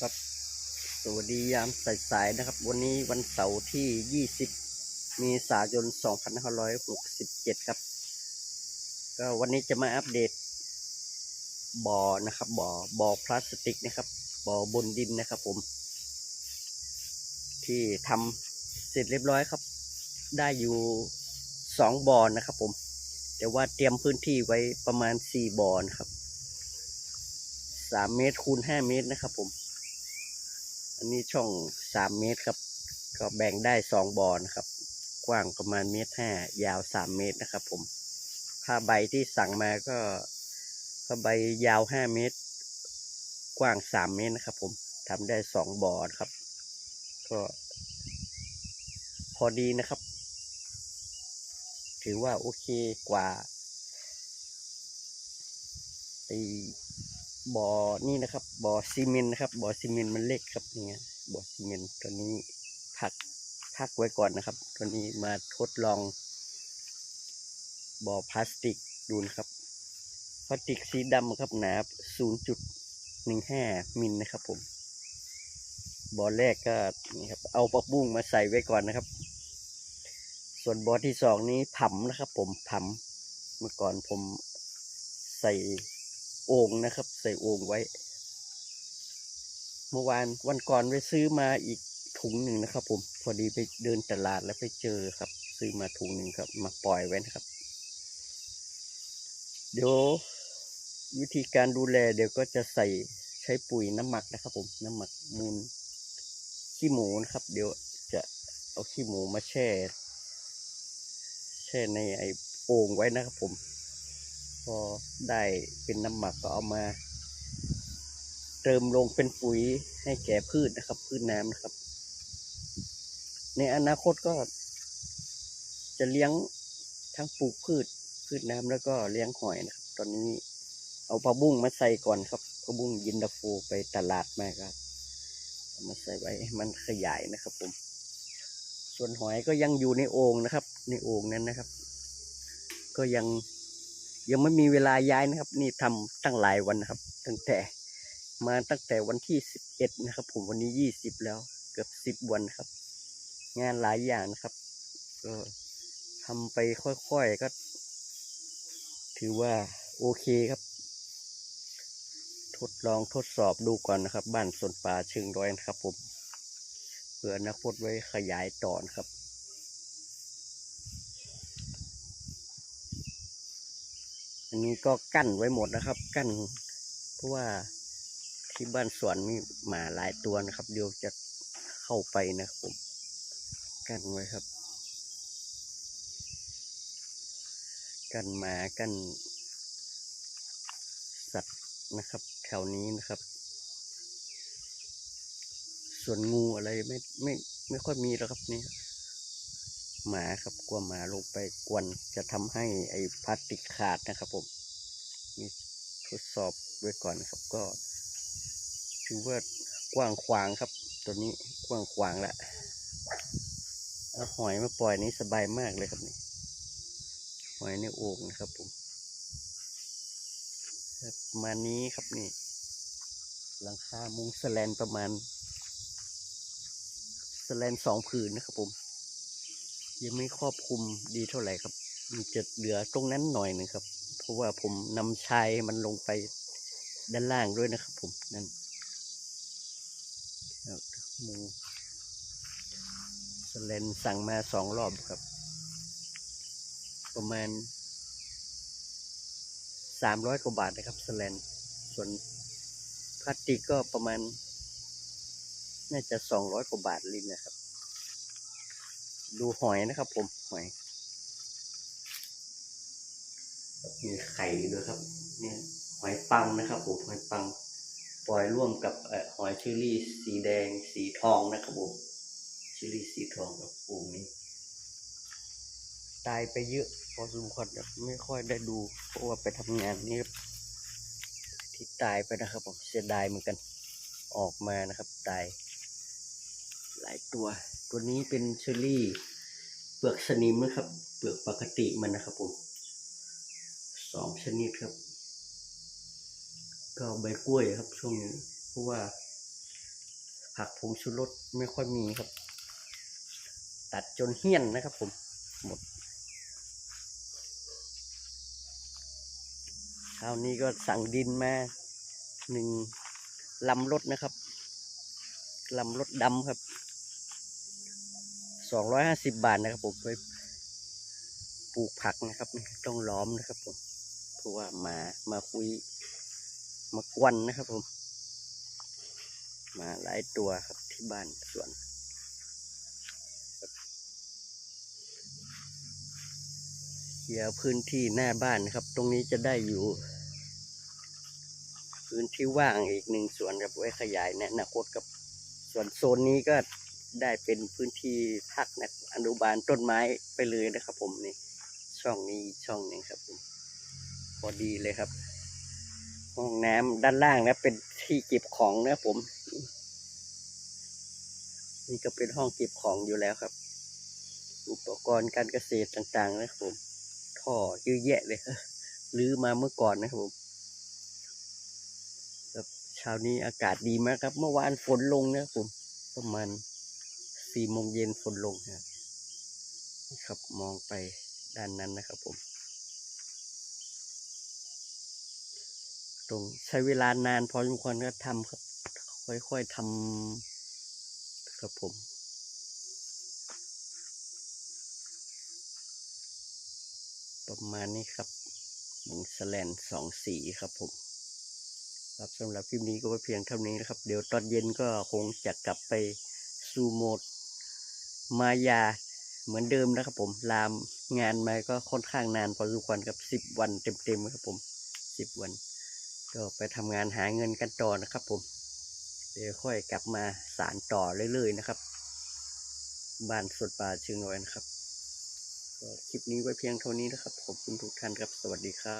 ครับสวัสดียามสายๆนะครับ วันนี้วันเสาร์ที่ 20เมษายน 2567 ครับ ก็วันนี้จะมาอัปเดตบ่อนะครับบ่อบ่อพลาสติกนะครับบ่อบนดินนะครับผม ที่ทำเสร็จเรียบร้อยครับ ได้อยู่สองบ่อนะครับผม แต่ว่าเตรียมพื้นที่ไว้ประมาณสี่บ่อนะครับสามเมตรคูณห้าเมตรนะครับผม อันนี้ช่องสามเมตรครับ ก็แบ่งได้สองบ่อนะครับ กว้างประมาณเมตรห้ายาวสามเมตรนะครับ ผมผ้าใบที่สั่งมาก็ผ้าใบยาวห้าเมตร กว้างสามเมตรนะครับ ผมทำได้สองบ่อนครับ ก็ พอดีนะครับ ถือว่าโอเคกว่าไอ บ่อนี่นะครับ บ่อซีเมนต์นะครับ บ่อซีเมนต์มันเล็กครับเนี่ยบ่อซีเมนต์ตัวนี้พักพักไว้ก่อนนะครับ ตัวนี้มาทดลอง บ่อพลาสติกดูนะครับพลาสติกสีดำครับหนา0.15มิลนะครับผมบ่อแรกก็นี่ครับ เอาปักบุ้งมาใส่ไว้ก่อนนะครับ ส่วนบ่อที่สองนี้ผำนะครับ ผมผำเมื่อก่อนผมใส่ โอ่งนะครับ ใส่โอ่งไว้ เมื่อวานวันก่อนไปซื้อมาอีกถุงหนึ่งนะครับ ผมพอดีไปเดินตลาดแล้วไปเจอครับ ซื้อมาถุงหนึ่งครับ มาปล่อยไว้นะครับ เดี๋ยววิธีการดูแลเดี๋ยวก็จะใส่ใช้ปุ๋ยน้ำหมักนะครับ ผมน้ำหมักมูลขี้หมูนะครับ เดี๋ยวจะเอาขี้หมูมาแช่ แช่ในไอโอ่งไว้นะครับผม พอได้เป็นน้ำหมักก็เอามาเติมลงเป็นปุ๋ยให้แก่พืชนะครับ พืชน้ำนะครับ ในอนาคตก็จะเลี้ยงทั้งปลูกพืช พืชน้ำแล้วก็เลี้ยงหอยนะครับ ตอนนี้เอาปลาบุ้งมาใส่ก่อนครับปลาบุ้งยินดาโฟไปตลาดมาครับมาใส่ไว้ให้มันขยายนะครับ ผม ส่วนหอยก็ยังอยู่ในโอ่งนะครับ ในโอ่งนั้นนะครับ ก็ยัง ยังไม่มีเวลาย้ายนะครับ นี่ทำตั้งหลายวันนะครับ ตั้งแต่มาตั้งแต่วันที่สิบเอ็ดนะครับ ผมวันนี้ยี่สิบแล้ว เกือบสิบวันครับ งานหลายอย่างนะครับก็ทำไปค่อยๆก็ ถือว่าโอเคครับ ทดลองทดสอบดูก่อนนะครับ บ้านสวนป่าเชิงร้อยนะครับ ผมเพื่ออนาคตไว้ขยายต่อนะครับ อันนี้ก็กั้นไว้หมดนะครับ กั้น เพราะว่าที่บ้านสวนมีหมาหลายตัวนะครับ เดี๋ยวจะเข้าไปนะครับผม กั้นไว้ครับ กั้นหมากั้นสัตว์นะครับแถวนี้นะครับ ส่วนงูอะไรไม่ไม่ไม่ค่อยมีแล้วครับนี่ หมาครับกลัวหมาลงไปกวนจะทำให้ไอ้พลาสติกขาดนะครับผมมีทดสอบไว้ก่อนครับก็ถือว่ากว้างขวางครับ ตัวนี้กว้างขวางแล้วเอาหอยมาปล่อยนี้สบายมากเลยครับนี่หอยในโอ่งนะครับผมประมาณนี้ครับนี่หลังคามุงสแลนประมาณสแลนสองผืนนะครับผม ยังไม่ครอบคลุมดีเท่าไหร่ครับมันจะเหลือตรงนั้นหน่อยหนึ่งครับ เพราะว่าผมนำชายมันลงไปด้านล่างด้วยนะครับ ผมนั่นมุงสแลนสั่งมาสองรอบครับ ประมาณสามร้อยกว่าบาทนะครับสแลนส่วนพลาสติกก็ประมาณ น่าจะสองร้อยกว่าบาทลินนะครับ ดูหอยนะครับผมหอยมีไข่ด้วยครับ เนี่ยหอยปังนะครับผมหอยปัง ปล่อยร่วมกับเอ่อหอยเชอรี่สีแดงสีทองนะครับผมเชอรี่สีทองกับปูนี้ตายไปเยอะพอสมควรครับไม่ค่อยได้ดูเพราะว่าไปทำงานนี่ครับที่ตายไปนะครับผมเสียดายเหมือนกันออกมานะครับตาย หลายตัว ตัวนี้เป็นเชอรี่ เปลือกสนิมนะครับ เปลือกปกติมันนะครับผมสองชนิดครับ ก็ใบกล้วยครับ ช่วงนี้เพราะว่า ผักผงชูรสไม่ค่อยมีครับ ตัดจนเหี้ยนนะครับผม หมดคราวนี้ก็สั่งดินมาหนึ่งลำรถนะครับลำรถดำครับ สองร้อยห้าสิบบาทนะครับผมไปปลูกผักนะครับ ต้องล้อมนะครับผมเพราะว่ามามาคุยมากวนนะครับผม มาหลายตัวครับที่บ้านสวนเคลียร์พื้นที่หน้าบ้านนะครับ ตรงนี้จะได้อยู่ พื้นที่ว่างอีกหนึ่งสวนครับไว้ขยายในอนาคตกับส่วนโซนนี้ก็ ได้เป็นพื้นที่พักนะอนุบาลต้นไม้ไปเลยนะครับ ผมนี่ช่องนี้ช่องนึ่งครับผมพอดีเลยครับ ห้องน้ำด้านล่างนะเป็นที่เก็บของนะผม นี่ก็เป็นห้องเก็บของอยู่แล้วครับ อุปกรณ์การเกษตรต่างๆ นะครับผมท่อเยอะแยะเลยรื้อมาเมื่อก่อนนะครับผมครับเช้านี้อากาศดีมากครับ เมื่อวานฝนลงนะครับผมประมาณ สี่โมงเย็นฝนลงนะครับนี่ครับมองไปด้านนั้นนะครับผมตรงใช้เวลานานพอสมควรก็ทำครับ ค่อยๆทำครับผมประมาณนี้ครับหมูสแลนสองสีครับผมครับสำหรับคลิปนี้ก็เพียงเท่านี้นะครับ เดี๋ยวตอนเย็นก็คงจะกลับไปสู่โหมด มายาเหมือนเดิมนะครับผมลามงานมาก็ค่อนข้างนานพอสมควรครับสิบวันเต็มๆครับผมสิบวันก็ไปทำงานหาเงินกันต่อนะครับ ผมเดี๋ยวค่อยกลับมาสารต่อเรื่อยๆนะครับบ้านสดป่าเชิงน้อยนะครับก็คลิปนี้ไว้เพียงเท่านี้นะครับขอบคุณทุกท่านครับสวัสดีครับ